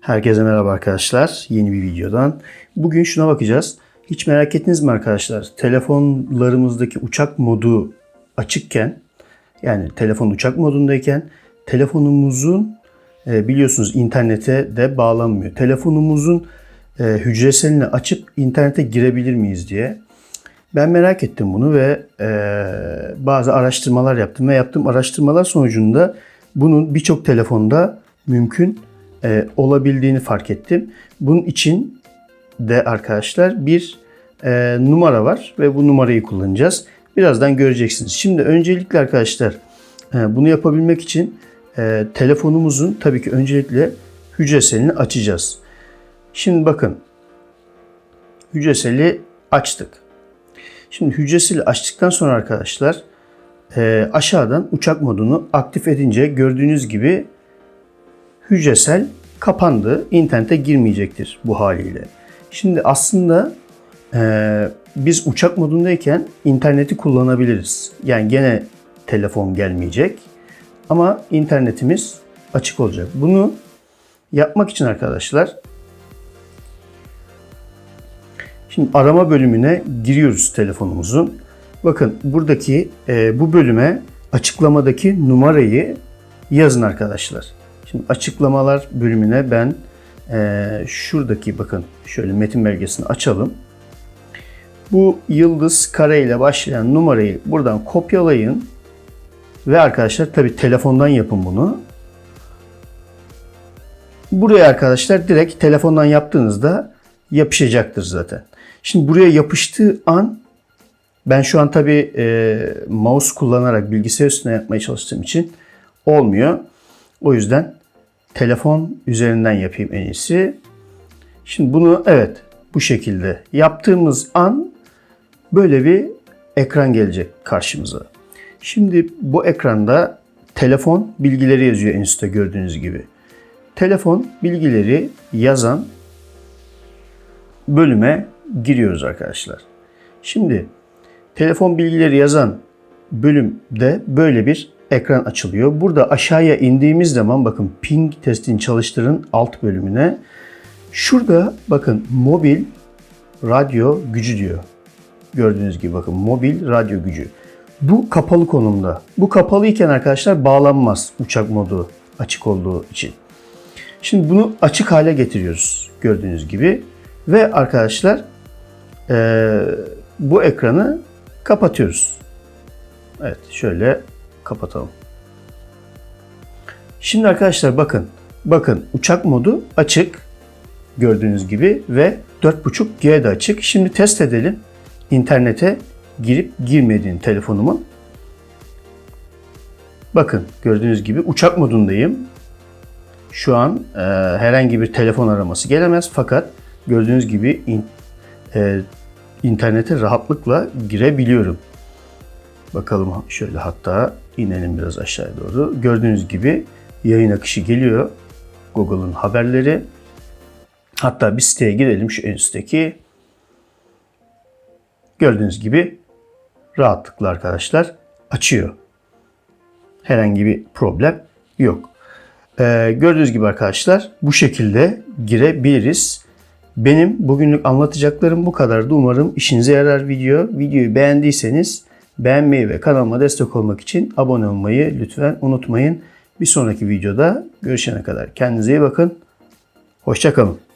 Herkese merhaba arkadaşlar. Yeni bir videodan. Bugün şuna bakacağız. Hiç merak ettiniz mi arkadaşlar? Telefonlarımızdaki uçak modu açıkken yani telefon uçak modundayken telefonumuzun e, biliyorsunuz internete de bağlanmıyor. Telefonumuzun e, hücreselini açıp internete girebilir miyiz diye. Ben merak ettim bunu ve e, bazı araştırmalar yaptım ve yaptığım araştırmalar sonucunda bunun birçok telefonda mümkün e, olabildiğini fark ettim. Bunun için de arkadaşlar bir e, numara var ve bu numarayı kullanacağız. Birazdan göreceksiniz. Şimdi öncelikle arkadaşlar e, bunu yapabilmek için e, telefonumuzun tabii ki öncelikle hücreselini açacağız. Şimdi bakın hücreseli açtık. Şimdi hücreseli açtıktan sonra arkadaşlar e, aşağıdan uçak modunu aktif edince gördüğünüz gibi hücresel kapandı. İnternete girmeyecektir bu haliyle. Şimdi aslında e, biz uçak modundayken interneti kullanabiliriz. Yani gene telefon gelmeyecek ama internetimiz açık olacak. Bunu yapmak için arkadaşlar Şimdi arama bölümüne giriyoruz telefonumuzun. Bakın buradaki e, bu bölüme açıklamadaki numarayı yazın arkadaşlar. Şimdi açıklamalar bölümüne ben e, şuradaki bakın şöyle metin belgesini açalım. Bu yıldız kare ile başlayan numarayı buradan kopyalayın. Ve arkadaşlar tabi telefondan yapın bunu. Buraya arkadaşlar direkt telefondan yaptığınızda yapışacaktır zaten. Şimdi buraya yapıştığı an ben şu an tabi e, mouse kullanarak bilgisayar üstüne yapmaya çalıştığım için olmuyor. O yüzden telefon üzerinden yapayım en iyisi. Şimdi bunu evet bu şekilde yaptığımız an böyle bir ekran gelecek karşımıza. Şimdi bu ekranda telefon bilgileri yazıyor en üstte gördüğünüz gibi. Telefon bilgileri yazan bölüme giriyoruz arkadaşlar. Şimdi telefon bilgileri yazan bölümde böyle bir ekran açılıyor. Burada aşağıya indiğimiz zaman bakın ping testini çalıştırın alt bölümüne. Şurada bakın mobil radyo gücü diyor. Gördüğünüz gibi bakın mobil radyo gücü. Bu kapalı konumda. Bu kapalı iken arkadaşlar bağlanmaz uçak modu açık olduğu için. Şimdi bunu açık hale getiriyoruz gördüğünüz gibi. Ve arkadaşlar e, bu ekranı kapatıyoruz. Evet şöyle kapatalım. Şimdi arkadaşlar bakın. Bakın uçak modu açık. Gördüğünüz gibi ve 4.5G de açık. Şimdi test edelim. İnternete girip girmediğini telefonumun. Bakın gördüğünüz gibi uçak modundayım. Şu an e, herhangi bir telefon araması gelemez fakat gördüğünüz gibi in, e, internete rahatlıkla girebiliyorum. Bakalım şöyle hatta inelim biraz aşağıya doğru. Gördüğünüz gibi yayın akışı geliyor. Google'ın haberleri. Hatta bir siteye girelim şu en üstteki. Gördüğünüz gibi rahatlıkla arkadaşlar açıyor. Herhangi bir problem yok. Ee, gördüğünüz gibi arkadaşlar bu şekilde girebiliriz. Benim bugünlük anlatacaklarım bu kadardı. Umarım işinize yarar video. Videoyu beğendiyseniz beğenmeyi ve kanalıma destek olmak için abone olmayı lütfen unutmayın. Bir sonraki videoda görüşene kadar kendinize iyi bakın. Hoşçakalın.